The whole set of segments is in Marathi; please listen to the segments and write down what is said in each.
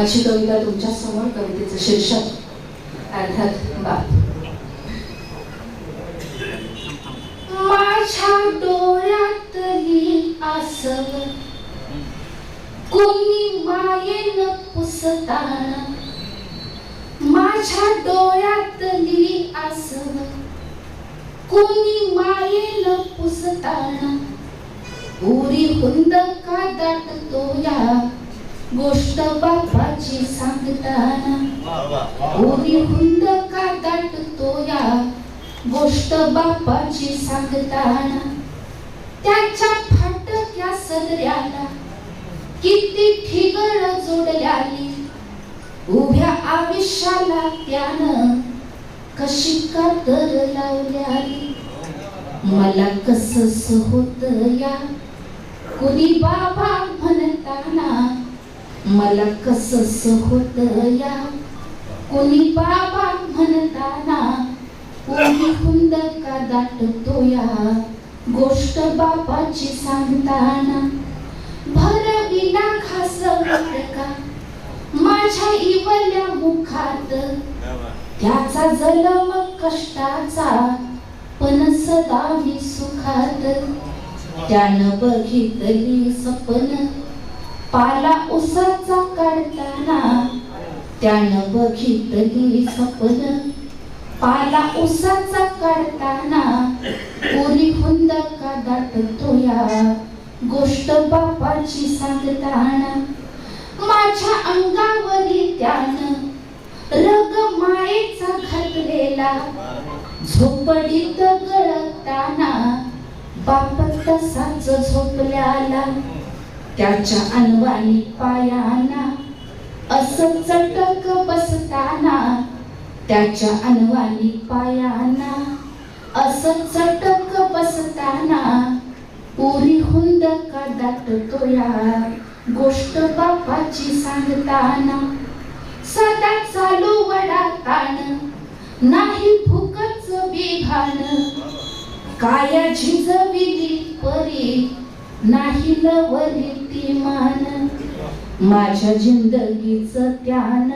माझी कविता तुमच्यासमोर कवितेचं शीर्षक. अर्थात बाप माझ्या डोळ्यातली आसव कोणी मायेन पुसताना. माझ्या डोळ्यातली आसव कोणी मायेन पुसताना. उरी हुंद का दाटतो या? गोष्ट बापाची सांगताना उरी हुंद का दाटतो या गोष्ट बापाची सांगताना. त्याच्या फाटक्या सदऱ्याला किती ठिगळ जोडल्याली. उभ्या आयुष्याला त्यानं कशी कातर लावल्याली. मला कसस होत या? कुणी बाबा म्हणताना मला कसस होत या? कोणी बाबा म्हणताना कोणी हुंद का दाटतो या? गोष्ट बापाची सांगताना भरविना खास का? माझ्या इवल्या मुखात त्याचा जलम कष्टाचा पण सदा मी सुखात. त्यानं बघितली सपन पाला उसाचा काढताना त्यानं बघितली सपन पाला उसाचा काढताना उरी हुंद का दाटतो या गोष्ट बापाची सांगताना माझ्या अंगावरी त्यानं रग मायेचा घातलेला. झोपडीत गळताना बाप तसाच झोपल्याला. त्याच्या अनवाणी पायांना असं चटक बसताना त्याच्या अनवाणी पायाना असं चटक बसताना पुरी हुंद का दाटतो या गोष्ट बापाची सांगताना सदा चालू वडा ताण नाही भूकच बिघाण काया झिजविली परी नाही लवली ती मान. माझ्या जिंदगीच त्यान.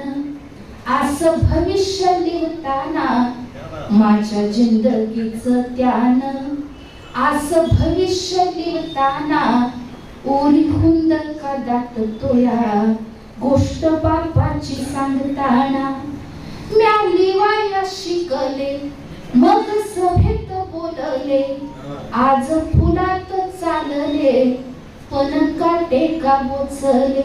आस भविष्य लिहिताना माझ्या जिंदगीच त्यान. आस भविष्य लिहिताना उरी हुंद का तोया. गोष्ट बापाची सांगताना म्या लिवाया शिकले मग सभेत बोलले आज फुलातच चालले पण काटे का बोचले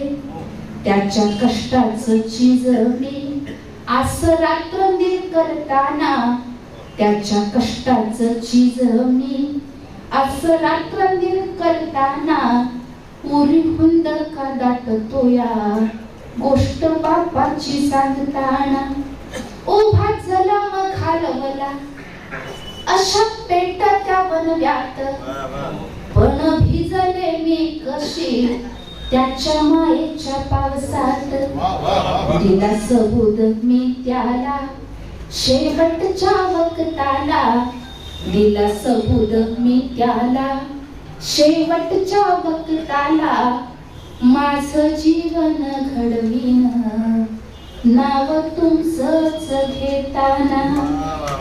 त्याच्या कष्टाचं चीज मी आस रात्र करताना त्याच्या कष्टाचं चीज मी आस रात्र करताना उरी हुंद का दाटतो या गोष्ट बापाची सांगताना. उभा जलम घालवला अशा पेटा त्या बनव्यात भिजले मी कशी? त्याच्या मायेच्या पावसात दिला सबूत मी त्याला. शेवटच्या वक्ताला दिला सबूत मी त्याला. शेवटच्या वक्ताला माझ जीवन घडवीन. नाव तुमचंच घेताना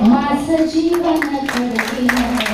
माझ जीवन घडवीन.